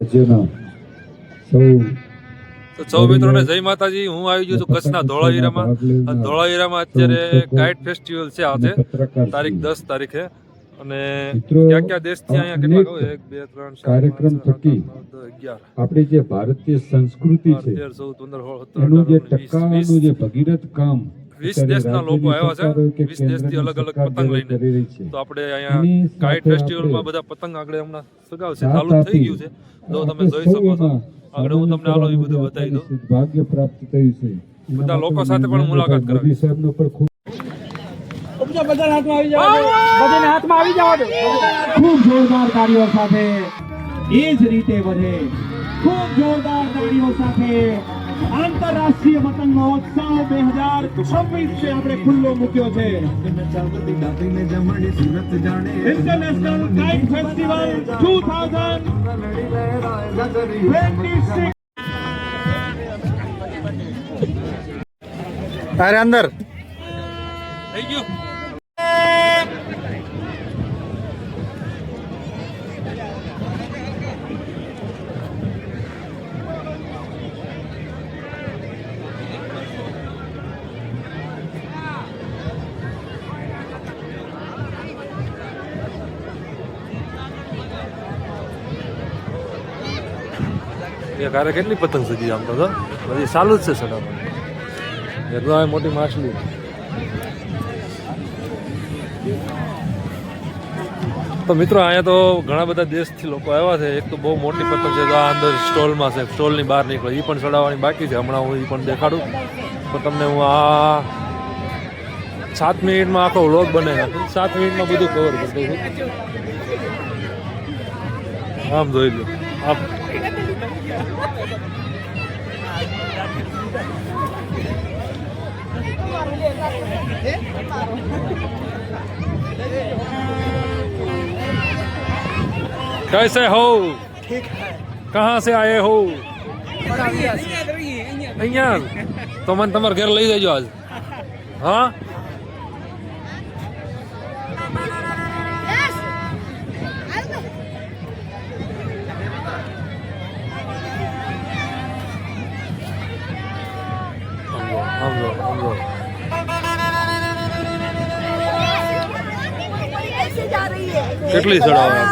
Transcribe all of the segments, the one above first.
રાજ્યના સૌ તો સૌ મિત્રોને જય માતાજી. હું આવી ગયો છું કચ્છના ધોળાવીરામાં. ધોળાવીરામાં અત્યારે કાઇટ ફેસ્ટિવલ છે આજે તારીખ દસ તારીખે. અને ક્યાં ક્યાં દેશથી અહીંયા કેટલા કહો? એક બે ત્રણ કાર્યક્રમ થકી આપણી જે ભારતીય સંસ્કૃતિ છે એનું જે ટકાનું જે ભગીરથ કામ વીસ દેશના લોકો આવ્યા છે. વીસ દેશથી અલગ અલગ પતંગ લઈને. તો આપણે અહીંયા કાઇટ ફેસ્ટિવલમાં બધા પતંગ આગળ હમણાં સગાવશે. ચાલુ થઈ ગયું છે. જો તમે જોઈ શકો છો આગળ હું તમને આલો એ બધું બતાવી દઉં. ભાગ્ય પ્રાપ્ત થયું છે. બધા લોકો સાથે પણ મુલાકાત કરાવી સાહેબનો પણ ખૂબ બધાને હાથમાં આવી જવા ખૂબ જોરદાર તાળીઓ સાથે એ જ રીતે વધે. ખૂબ જોરદાર તાળીઓ સાથે આંતરરાષ્ટ્રીય પતંગ મહોત્સવ બે હજાર છવ્વીસ છે આપણે ખુલ્લો મૂક્યો છે. International kite festival two thousand અરે અંદર? થઈ ગયું. એક હારે કેટલી પતંગ સુધી આમ તો બધી ચાલુ જ છે સડામાં. એક તો આ મોટી માછલી. તો મિત્રો, અહીંયા તો ઘણા બધા દેશથી લોકો આવ્યા છે. એક તો બહુ મોટી પતંગ છે, તો આ અંદર સ્ટોલમાં છે. સ્ટોલની બહાર નીકળે. એ પણ ચડાવવાની બાકી છે. હમણાં હું એ પણ દેખાડું. તો તમને હું આ સાત મિનિટમાં આખો વ્લોગ બને સાત મિનિટમાં બધું કવર કરી છું આમ જોઈ લો. આપ कैसे हो ठीक है कहाँ से आए हो અહીંયા તો મને તમારે ઘેર લઈ જજો આજ હા કેટલી ચડાવવાની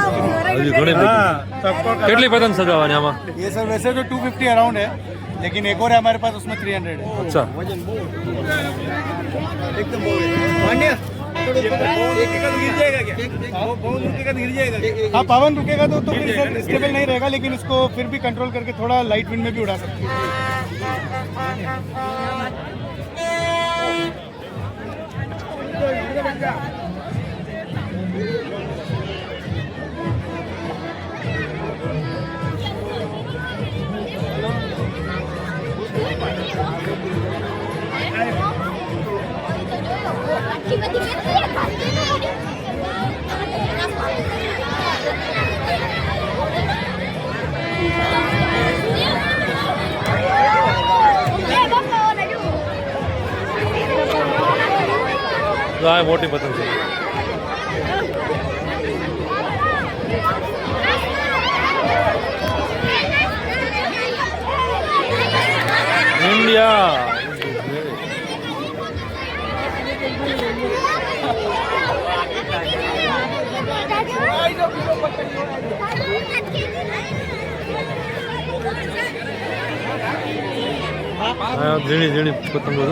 હજી ઘણી બધી કેટલી પતંગ સગાવવાની આમાં ये सर वैसे तो 250 अराउंड है लेकिन एक और है हमारे पास उसमें 300 है અચ્છા हाँ पवन रुकेगा तो तो फिर सर स्टेबल नहीं रहेगा लेकिन इसको फिर भी कंट्रोल करके थोड़ा लाइट विंड में भी उड़ा सकते हैं આ મોટી પતંગ છે. ઇન્ડિયા. ઝીણી ઝીણી પતંગો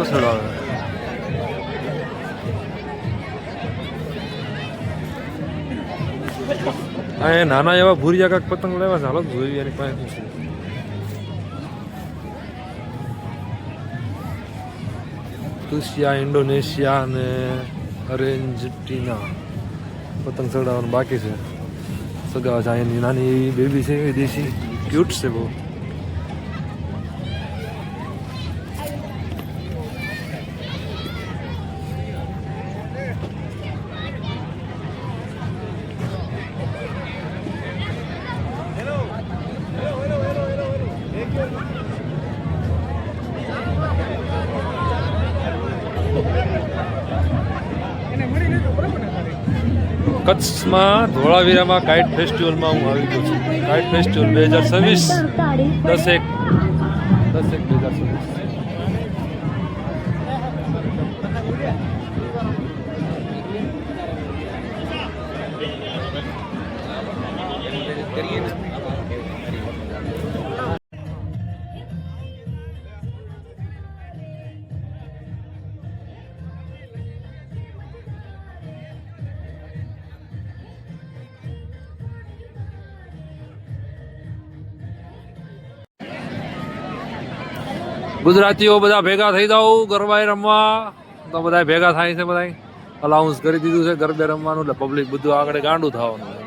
આ એ નાના એવા ભૂરિયા કાંક પતંગ લેવા ચાલો જોઈએ જોઈ એની પાસે તુસિયા, ઇન્ડોનેશિયા અને અરેન્જટીના. પતંગ ચડાવવાનું બાકી છે. સગા અહીંની નાની બેબી છે દેશી. ક્યુટ છે બહુ. કચ્છમાં ધોળાવીરામાં કાઇટ ફેસ્ટિવલમાં હું આવી ગયો છું. કાઇટ ફેસ્ટિવલ બે હજાર છવ્વીસ, દસેક દસેક બે હજાર છવ્વીસ. ગુજરાતીઓ બધા ભેગા થઈ જાઓ, ગરબાએ રમવા. તો બધા ભેગા થાય છે બધા અલાઉન્સ કરી દીધું છે ગરબે રમવાનું, એટલે પબ્લિક બધું આગળ ગાંડું થવાનું.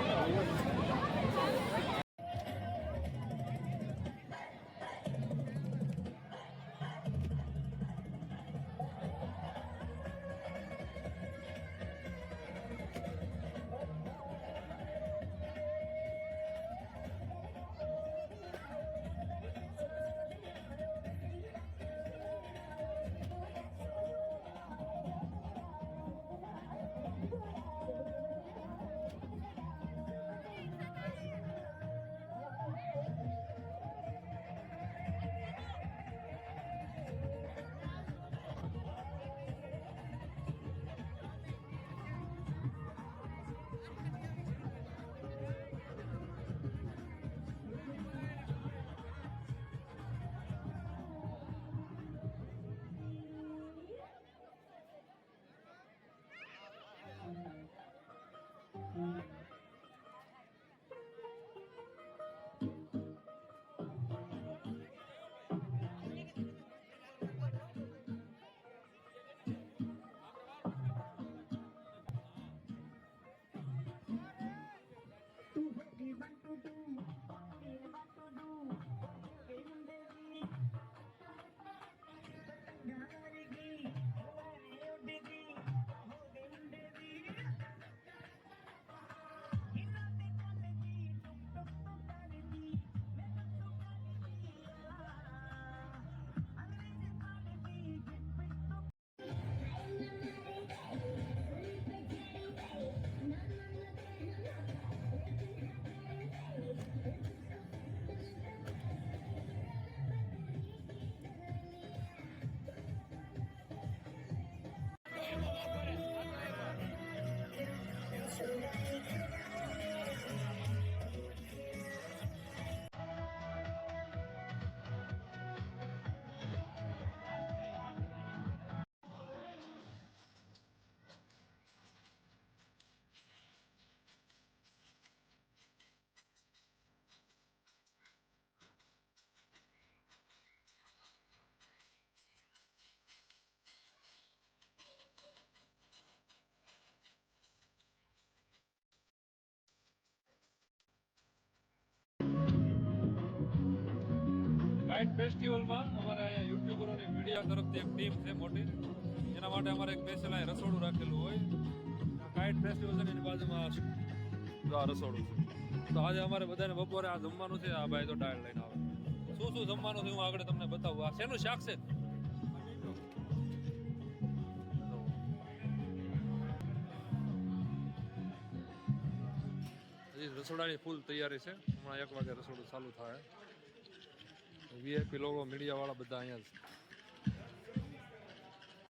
છે. ફેસ્ટિવલમાં અમારે અહીંયા યુટ્યુબરોની મીડિયા તરફથી એક ટીમ છે મોટી. એના માટે અમારે એક સ્પેશિયલ અહીં રસોડું રાખેલું હોય. કાઇટ ફેસ્ટિવલ છે એની બાજુમાં આ રસોડું છે. તો આજે અમારે બધાને બપોરે આ જમવાનું છે. આ ભાઈ તો ડાળ લઈને આવે. શું શું જમવાનું છે હું આગળ તમને બતાવું. આ શેનું શાક છે? રસોડાની ફૂલ તૈયારી છે. હમણાં એક વાગે રસોડું ચાલુ થાય. વીઆઈપી લોકો મીડિયા વાળા બધા અહીંયા